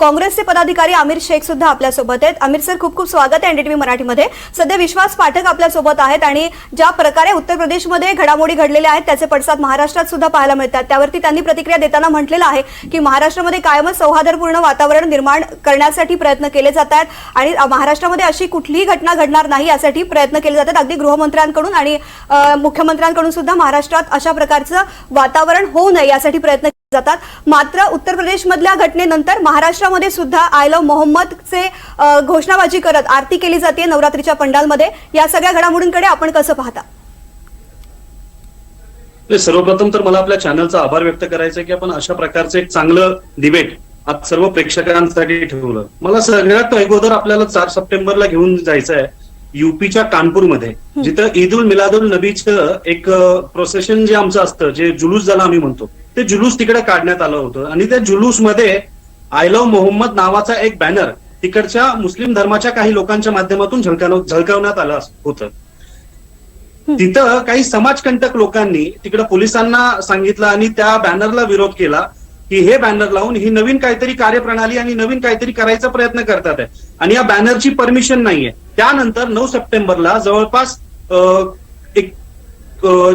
काँग्रेसचे पदाधिकारी आमिर शेख सुद्धा आपल्यासोबत आहेत. आमिर सर खूप खूप स्वागत आहे एनडीटीव्ही मराठीमध्ये. सध्या विश्वास पाठक आपल्यासोबत आहेत आणि ज्या प्रकारे उत्तर प्रदेशमध्ये घडामोडी घडलेल्या आहेत त्याचे पडसाद महाराष्ट्रात सुद्धा पाहायला मिळतात. त्यावरती त्यांनी प्रतिक्रिया देताना म्हटलेलं आहे की महाराष्ट्रामध्ये कायमच सौहार्दपूर्ण वातावरण निर्माण करण्यासाठी प्रयत्न केले जात आहेत आणि महाराष्ट्रामध्ये अशी कुठलीही घटना घडणार नाही यासाठी प्रयत्न केले जातात. अगदी गृहमंत्र्यांकडून आणि मुख्यमंत्र्यांकडून सुद्धा महाराष्ट्रात अशा प्रकारचं वातावरण होऊ नये यासाठी प्रयत्न केले जातात. मात्र उत्तर प्रदेशमधल्या घटनेनंतर महाराष्ट्रामध्ये सुद्धा आय लव्ह मोहम्मदचे घोषणाबाजी करत आरती केली जाते नवरात्रीच्या पंडालमध्ये. या सगळ्या घडामोडींकडे आपण कसं पाहता? सर्वप्रथम तर मला आपल्या चॅनलचा आभार व्यक्त करायचा की आपण अशा प्रकारचं एक चांगलं डिबेट आज सर्व प्रेक्षकांसाठी ठेवलं. मला सगळ्यात अगोदर आपल्याला चार सप्टेंबरला घेऊन जायचं आहे युपीच्या कानपूरमध्ये. जिथं ईद उल मिलादुल नबीचं एक प्रोसेशन जे आमचं असतं जे जुलूस ज्याला आम्ही म्हणतो ते जुलूस तिकडे काढण्यात आलं होतं. आणि त्या जुलूसमध्ये आय लव्ह मोहम्मद नावाचा एक बॅनर तिकडच्या मुस्लिम धर्माच्या काही लोकांच्या माध्यमातून झळकाव झळकावण्यात आलं होतं. तिथं काही समाजकंटक लोकांनी तिकडे पोलिसांना सांगितलं आणि त्या बॅनरला विरोध केला की हे बॅनर लावून ही नवीन काहीतरी कार्यप्रणाली आणि नवीन काहीतरी करायचा प्रयत्न करतात आहे. आणि या बॅनरची परमिशन नाहीये. त्यानंतर नऊ सप्टेंबरला जवळपास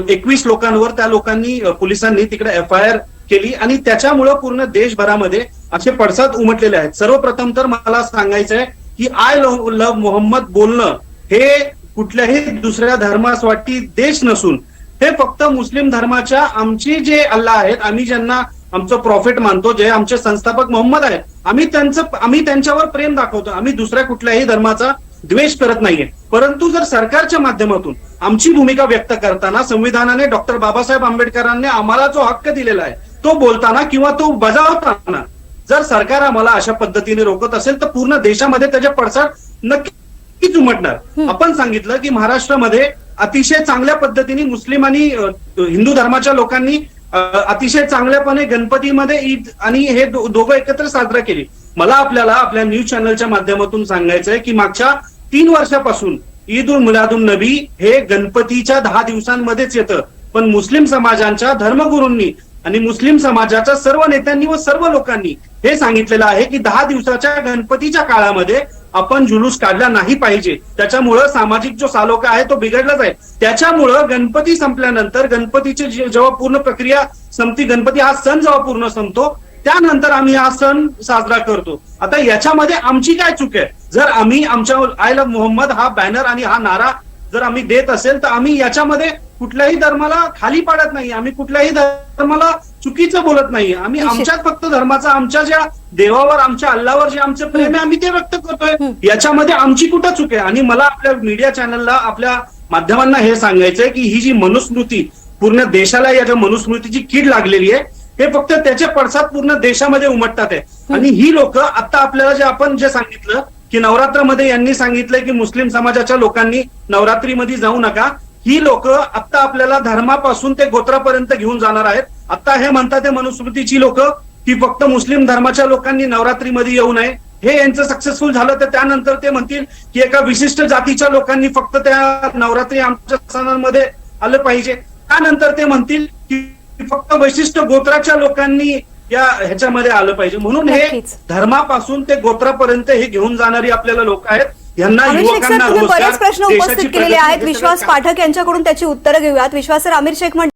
एकवीस लोकांवर त्या लोकांनी पोलिसांनी तिकडे एफ आय आर केली आणि त्याच्यामुळं पूर्ण देशभरामध्ये असे पडसाद उमटलेले आहेत. सर्वप्रथम तर मला सांगायचं आहे की आय लव्ह मोहम्मद बोलणं हे कुठल्याही दुसऱ्या धर्मासाठी देश नसून हे फक्त मुस्लिम धर्माच्या आमची जे अल्लाह आहेत आम्ही ज्यांना आमचं प्रॉफिट मानतो जे आमचे संस्थापक मोहम्मद आहेत आम्ही त्यांचं आम्ही त्यांच्यावर प्रेम दाखवतो. आम्ही दुसऱ्या कुठल्याही धर्माचा द्वेष करत नाहीये. परंतु जर सरकारच्या माध्यमातून आमची भूमिका व्यक्त करताना संविधानाने डॉक्टर बाबासाहेब आंबेडकरांनी आम्हाला जो हक्क दिलेला आहे तो बोलताना किंवा तो बजावताना जर सरकार आम्हाला अशा पद्धतीने रोखत असेल तर पूर्ण देशामध्ये त्याचे पडसाद नक्कीच उमटणार. आपण सांगितलं की महाराष्ट्रामध्ये अतिशय चांगल्या पद्धतीने मुस्लिम आणि हिंदू धर्माच्या लोकांनी अतिशय चांगल्यापणे गणपतीमध्ये ईद आणि हे दोघं एकत्र साजरा केली. मला आपल्याला आपल्या न्यूज चॅनलच्या माध्यमातून सांगायचंय की मागच्या तीन वर्षापासून ईद उल मिलादुल नबी हे गणपतीच्या दहा दिवसांमध्येच येतं. पण मुस्लिम समाजांच्या धर्मगुरूंनी आणि मुस्लिम समाजाच्या सर्व नेत्यांनी व सर्व लोकांनी हे सांगितलेलं आहे की दहा दिवसाच्या गणपतीच्या काळामध्ये आपण जुलूस काढला नाही पाहिजे. त्याच्यामुळं सामाजिक जो सालोका आहे तो बिघडलाच आहे. त्याच्यामुळं गणपती संपल्यानंतर गणपतीची जेव्हा पूर्ण प्रक्रिया संपती गणपती हा सण जेव्हा पूर्ण संपतो त्यानंतर आम्ही हा सण साजरा करतो. आता याच्यामध्ये आमची काय चूक आहे? जर आम्ही आमच्या आय लव्ह मोहम्मद हा बॅनर आणि हा नारा जर आम्ही देत असेल तर आम्ही याच्यामध्ये कुठल्याही धर्माला खाली पाडत नाही. आम्ही कुठल्याही धर्माला चुकीचं बोलत नाही. आम्ही. आमच्याच फक्त धर्माचा आमच्या ज्या देवावर आमच्या अल्लावर जे आमचं प्रेम आहे आम्ही ते व्यक्त करतोय. याच्यामध्ये आमची कुठं चूक आहे? आणि मला आपल्या मीडिया चॅनलला आपल्या माध्यमांना हे सांगायचंय की ही जी मनुस्मृती पूर्ण देशाला या ज्या मनुस्मृतीची कीड लागलेली आहे हे फक्त त्याचे पडसाद पूर्ण देशामध्ये उमटतात आहे. आणि ही लोक आता आपल्याला जे आपण जे सांगितलं की नवरात्रामध्ये यांनी सांगितलंय की मुस्लिम समाजाच्या लोकांनी नवरात्रीमध्ये जाऊ नका ही लोक आता आपल्याला धर्मापासून ते गोत्रापर्यंत घेऊन जाणार आहेत. आता हे म्हणतात हे मनुस्मृतीची लोक की फक्त मुस्लिम धर्माच्या लोकांनी नवरात्रीमध्ये येऊ नये. हे यांचं सक्सेसफुल झालं तर त्यानंतर ते म्हणतील की एका विशिष्ट जातीच्या लोकांनी फक्त त्या नवरात्री आमच्या सणांमध्ये आलं पाहिजे. त्यानंतर ते म्हणतील की फक्त वैशिष्ट गोत्राच्या लोकांनी या ह्याच्यामध्ये आलं पाहिजे. म्हणून हे. धर्मापासून ते गोत्रापर्यंत हे घेऊन जाणारी आपल्याला लोक आहेत. अभिषेक सर तुम्ही बरेच प्रश्न उपस्थित केलेले आहेत. विश्वास पाठक यांच्याकडून त्याची उत्तरं घेऊयात. विश्वास सर आमिर शेख म्हणजे